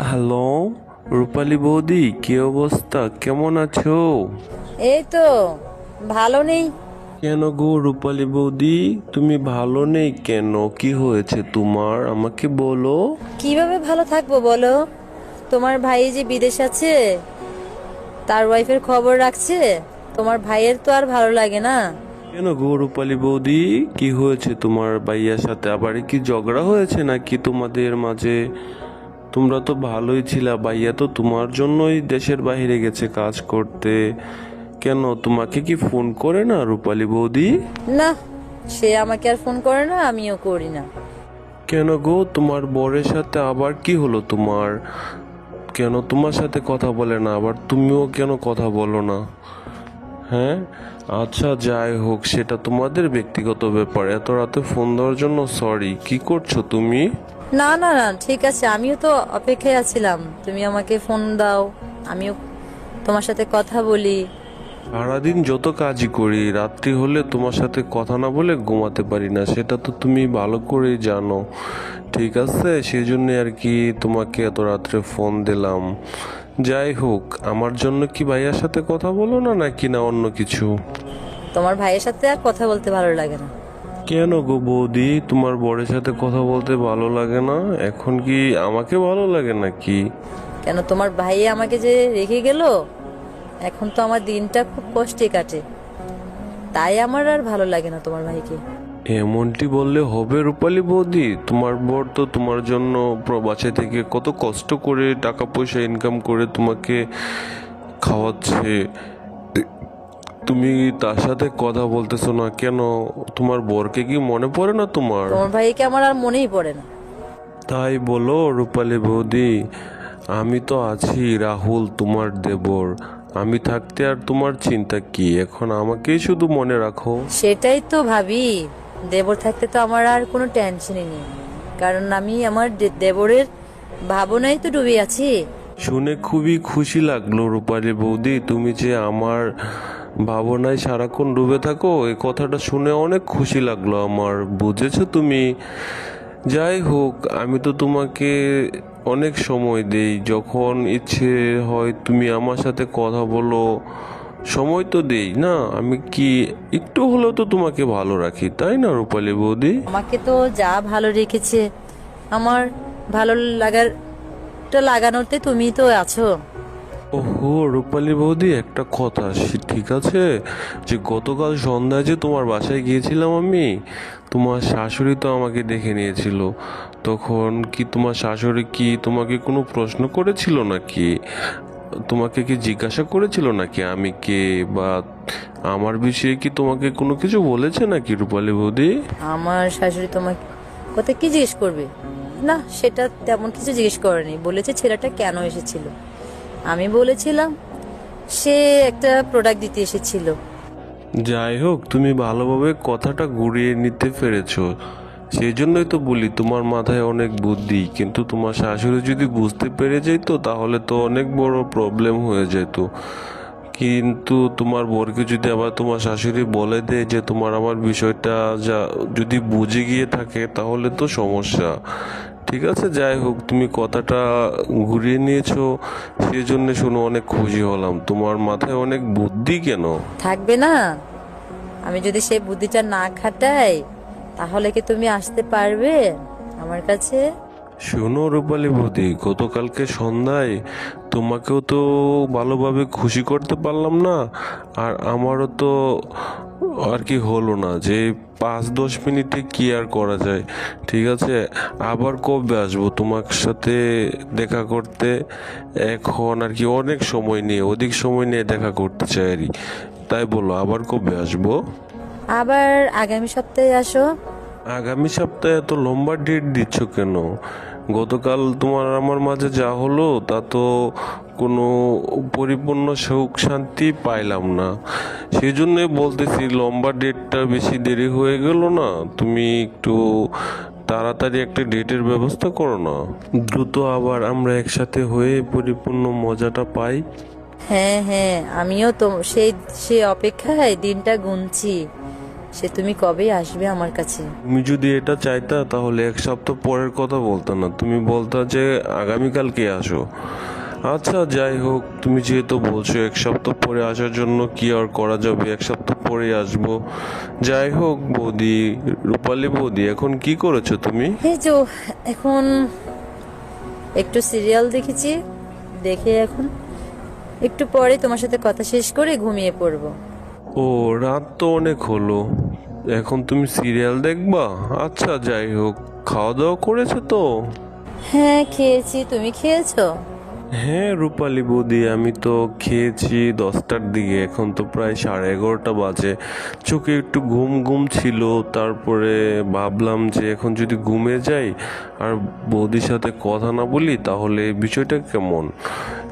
Hello রূপালী বৌদি কি অবস্থা? কেমন আছো? এই তো ভালো নেই। কেন গো রূপালী বৌদি? তুমি ভালো নেই কেন? কি হয়েছে তোমার? আমাকে বলো। কীভাবে ভালো থাকব বলো? তোমার ভাই যে বিদেশ আছে তার ওয়াইফের খবর রাখছে তোমার ভাইয়ের তো আর ভালো লাগে না। কেন গো রূপালী বৌদি? কি হয়েছে তোমার ভাইয়ার সাথে? আবার কি ঝগড়া হয়েছে নাকি তোমাদের মাঝে? তোমরা তো ভালোই ছিলা ভাইয়া তো তোমার জন্যই দেশের বাইরে গেছে কাজ করতে। কেন তোমাকে কি ফোন করে না রূপালী বৌদি? না সে আমাকে আর ফোন করে না আমিও করি না। কেন গো তোমার বরের সাথে আবার কি হলো তোমার? কেন তোমার সাথে কথা বলে না আবার তুমিও কেন কথা বলো না? হ্যাঁ? আচ্ছা যাই হোক সেটা তোমাদের ব্যক্তিগত ব্যাপার। এত রাতে ফোন দেওয়ার জন্য সরি কি করছ তুমি? না না না ঠিক আছে আমিও তো অপেক্ষায় আছিলাম। তুমি আমাকে ফোন দাও আমিও তোমার সাথে কথা বলি। সারাদিন যত কাজই করি রাত্রি হলে তোমার সাথে কথা না বলে ঘুমাতে পারি না সেটা তো তুমি ভালো করেই জানো। ঠিক আছে সেই জন্য আর কি তোমাকে এত রাত্রে ফোন দিলাম। যাই হোক আমার জন্য কি ভাইয়ার সাথে কথা বলো না নাকি না অন্য কিছু? তোমার ভাইয়ের সাথে আর কথা বলতে ভালো লাগে না। কেন গো বৌদি? তোমার বরের সাথে কথা বলতে ভালো লাগে না? এখন কি আমাকে ভালো লাগে নাকি? কেন তোমার ভাই আমাকে যে রেখে গেল? এখন তো আমার দিনটা খুব কষ্টে কাটে। তাই আমার আর ভালো লাগে না তোমার ভাইকে। এমনটি বললে হবে রূপালী বৌদি? তোমার বর তো তোমার জন্য প্রবাসে থেকে কত কষ্ট করে টাকা পয়সা ইনকাম করে তোমাকে খাওয়াচ্ছে। তুমি তার সাথে কথা বলতেছো না কেন? তোমার বরকে কি মনে পড়ে না তোমার? তোমার ভাইকে আমার আর মনেই পড়ে না। তাই বলো রূপালী বৌদি আমি তো আছি রাহুল তোমার দেবর। আমি থাকতে আর তোমার চিন্তা কি? এখন আমাকেই শুধু মনে রাখো। সেটাই তো ভাবি। দেবর থাকতে তো আমার আর কোনো টেনশনই নেই। কারণ আমি আমার দে- দেবরের ভাবনাই তো ডুবে আছি। শুনে খুবই খুশি লাগল রূপালী বৌদি তুমি যে আমার ভাবনায় সারাক্ষণ ডুবে থাকো, এই কথাটা শুনে অনেক খুশি লাগল আমার। বুঝেছ তুমি? যাই হোক, আমি তো তোমাকে অনেক সময় দেই, যখন ইচ্ছে হয় তুমি আমার সাথে কথা বলো, সময় তো দেই, না? আমি কি একটু হলেও তো তোমাকে ভালো রাখি, তাই না রূপালী বৌদি? আমাকে তো যা ভালো রেখেছে, আমার ভালো লাগারটা লাগানোতে তুমি তো আছো। ওহো রূপালী বৌদি, একটা কথা। ঠিক আছে যে, গতকাল সন্ধ্যায় যে তোমার বাসায় গিয়েছিলাম আমি, তোমার শাশুড়ি তো আমাকে দেখে নিয়েছিল। তখন কি তোমার শাশুড়ি কি তোমাকে কোনো প্রশ্ন করেছিল নাকি? তোমাকে কি জিজ্ঞাসা করেছিল নাকি আমি কে? বা আমার বিষয়ে কি তোমাকে কোনো কিছু বলেছে নাকি রূপালী বৌদি? আমার শাশুড়ি তোমাকে কথা কি জিজ্ঞেস করবে? না, সেটা তেমন কিছু জিজ্ঞেস করেনি। বলেছে ছেলেটা কেন এসেছিল? আমি বলেছিলাম, সে একটা প্রোডাক্ট দিতে এসেছিল। যাই হোক, তুমি ভালোভাবে কথাটা ঘুরিয়ে নিতে পেরেছ। সেই জন্যই তো বলি, তোমার মাথায় অনেক বুদ্ধি, কিন্তু তোমার শাশুড়ি যদি বুঝতে পেরে যেত, তাহলে তো অনেক বড় প্রবলেম হয়ে যেত। কিন্তু তোমার বরকে যদি আবার তোমার শাশুড়ি বলে দেয় যে, তোমার আমার বিষয়টা যা, যদি বুঝে গিয়ে থাকে, তাহলে তো সমস্যা। ঠিক আছে, যাই হোক, তুমি কথাটা ঘুরিয়ে নিয়েছো সেই জন্য শুনে, অনেক খুশি হলাম। তোমার মাথায় অনেক বুদ্ধি কেন? থাকবে না। আমি যদি সেই বুদ্ধিটা না খাটাই, তাহলে কি তুমি আসতে পারবে আমার কাছে? শোনো রূপালী বৌদি গতকালকে সন্ধ্যায় তোমাকেও তো ভালোভাবে খুশি করতে পারলাম না, আর আমারও তো আর কি হলো না, যে পাঁচ দশ মিনিটে কি আর করা যায়, ঠিক আছে? আবার কবে আসব? তোমার সাথে দেখা করতে এখন আর কি অনেক সময় নিয়ে অধিক সময় নিয়ে দেখা করতে চাই আর। তাই বলো, আবার কবে আসব? আবার আগামী সপ্তাহে আসো। আগামী সপ্তাহে এত লম্বা ডেট দিচ্ছ কেন? গতকাল তোমার আমার মাঝে যা হলো, তা তো কোনো পরিপূর্ণ সুখ শান্তি পাইলাম না। সেই জন্যই বলতেছি, লম্বা ডেটটা বেশি দেরি হয়ে গেল না। তুমি একটু তাড়াতাড়ি একটা ডেটের ব্যবস্থা করো না। দ্রুত আবার আমরা একসাথে হয়ে পরিপূর্ণ মজাটা পাই। হ্যাঁ হ্যাঁ আমিও তো সেই সেই অপেক্ষায় দিনটা গুনছি। সে তুমি কবে আসবে আমার কাছে? তুমি যদি এটা চাইতা তাহলে এক সপ্তাহ পরের কথা বলতো না। তুমি বলতা যে আগামীকালকে আসো। আচ্ছা যাই হোক তুমি যেহেতু বলছো এক সপ্তাহ পরে আসার জন্য কি আর করা যাবে? এক সপ্তাহ পরে আসব। যাই হোক বৌদি রূপালী বৌদি এখন কি করেছ তুমি? এই তো এখন একটু সিরিয়াল দেখেছি দেখে এখন একটু পরে তোমার সাথে কথা শেষ করে ঘুমিয়ে পড়ব। ও, রাত তো অনেক হলো। এখন তুমি সিরিয়াল দেখবা? আচ্ছা যাই হোক। খাওয়া দাওয়া করেছ তো? হ্যাঁ খেয়েছি। তুমি খেয়েছো? হ্যাঁ রূপালী বৌদি, আমি তো খেয়েছি দশটার দিকে। এখন তো প্রায় সাড়ে এগারোটা বাজে। চোখে একটু ঘুম ঘুম ছিল, তারপরে ভাবলাম যে এখন যদি ঘুমে যাই আর বৌদির সাথে কথা না বলি, তাহলে বিষয়টা কেমন?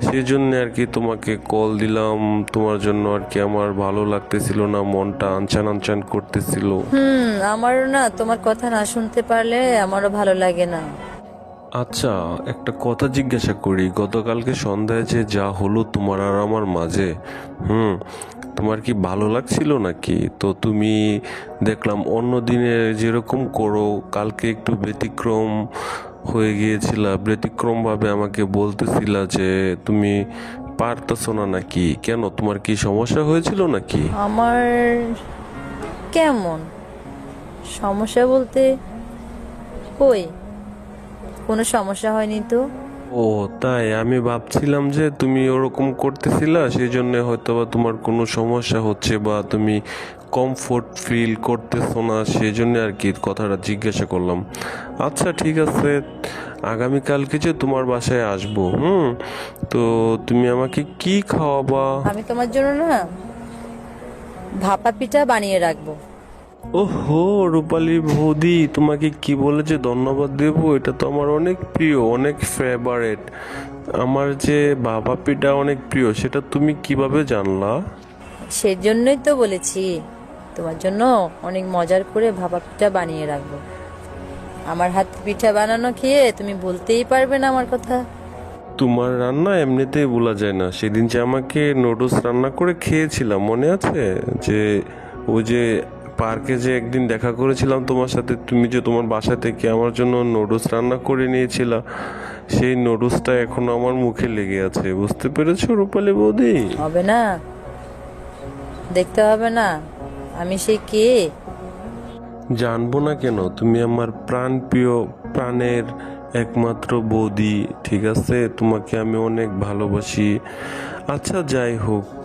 সেই জন্য আর কি তোমাকে কল দিলাম। তোমার জন্য আর কি আমার ভালো লাগতেছিল না, মনটা আনচান আনচান করতেছিল। হুম, আমারও না, তোমার কথা না শুনতে পারলে আমারও ভালো লাগে না। আচ্ছা একটা কথা জিজ্ঞাসা করি। গতকালকে সন্ধ্যায় যে যা হলো তোমার আর আমার মাঝে, হুম, তোমার কি ভালো লাগছিল নাকি? তো তুমি দেখলাম অন্য দিনে যেরকম করো, কালকে একটু ব্যতিক্রম হয়ে গিয়েছিল। ব্যতিক্রমভাবে আমাকে বলতেছিলা যে তুমি পারতেছো না নাকি। কেন, তোমার কি সমস্যা হয়েছিল নাকি? আমার কেমন? সমস্যা বলতে কই? কোনো সমস্যা হয়নি তো? ও তাই। আমি ভাবছিলাম যে তুমি ওরকম করতেছিলা সেই জন্য হয়তো বা তোমার কোনো সমস্যা হচ্ছে বা তুমি কমফোর্ট ফিল করতেছো না সেই জন্য আর কি কথাটা জিজ্ঞাসা করলাম। আচ্ছা ঠিক আছে। আগামীকালকে যে তোমার বাসায় আসব হুম? তো তুমি আমাকে কি খাওয়াবা? আমি তোমার জন্য না ভাপা পিঠা বানিয়ে রাখব। ওহো রূপালী বৌদি তোমাকে কি বলে যে ধন্যবাদ দেব এটা তো আমার অনেক প্রিয় অনেক ফেভারেট আমার যে বাবা পিঠা অনেক প্রিয় সেটা তুমি কীভাবে জানলা? সেজন্যই তো বলেছি তোমার জন্য অনেক মজার করে ভাপা পিঠা বানিয়ে রাখব। আমার হাত পিঠা বানানো খেয়ে তুমি বলতেই পারবে না আমার কথা। তোমার রান্না এমনিতেই বলা যায় না। সেদিন যে আমাকে নুডলস রান্না করে খেয়েছিলাম মনে আছে? যে ওই যে পার্কে যে একদিন দেখা করেছিলাম তোমার সাথে তুমি যে তোমার বাসা থেকে আমার জন্য নুডলস রান্না করে নিয়েছিলা সেই নুডলসটা এখনও আমার মুখে লেগে আছে। বুঝতে পেরেছ রূপালী বৌদি? হবে না। দেখতে হবে না। আমি সেই কে? জানব না কেন তুমি আমার প্রাণ প্রিয় প্রাণের একমাত্র বৌদি ঠিক আছে? তোমাকে আমি অনেক ভালোবাসি। আচ্ছা যাই হোক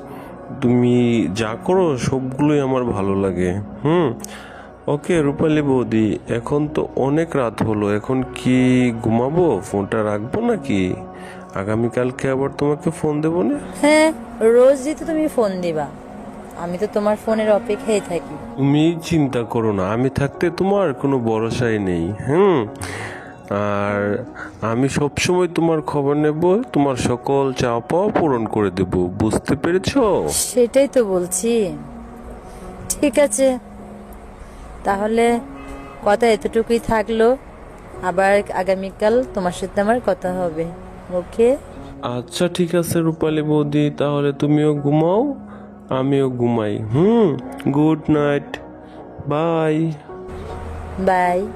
তুমি যা করো সবগুলোই আমার ভালো লাগে। হুম? ওকে রূপালী বৌদি এখন তো অনেক রাত হলো। এখন কি ঘুমাবো? ফোনটা রাখব নাকি? আগামীকালকে আবার তোমাকে ফোন দেবো না? হ্যাঁ রোজ যেহেতু তুমি ফোন দিবা। আমি তো তোমার ফোনের অপেক্ষায় থাকি। তুমি চিন্তা করো না আমি থাকতে তোমার কোনো ভরসাই নেই। হুম? আর আমি সবসময় তোমার খবর নেব তোমার সকল চাওয়া পাওয়া পূরণ করে দেব। বুঝতে পেরেছ? সেটাই তো বলছি। ঠিক আছে। তাহলে কথা এতটুকুই থাকল। আবার আগামীকাল তোমার সাথে আমার কথা হবে। ওকে? আচ্ছা ঠিক আছে রূপালী বৌদি তাহলে তুমিও ঘুমাও আমিও ঘুমাই। Hmm good night. Bye. By.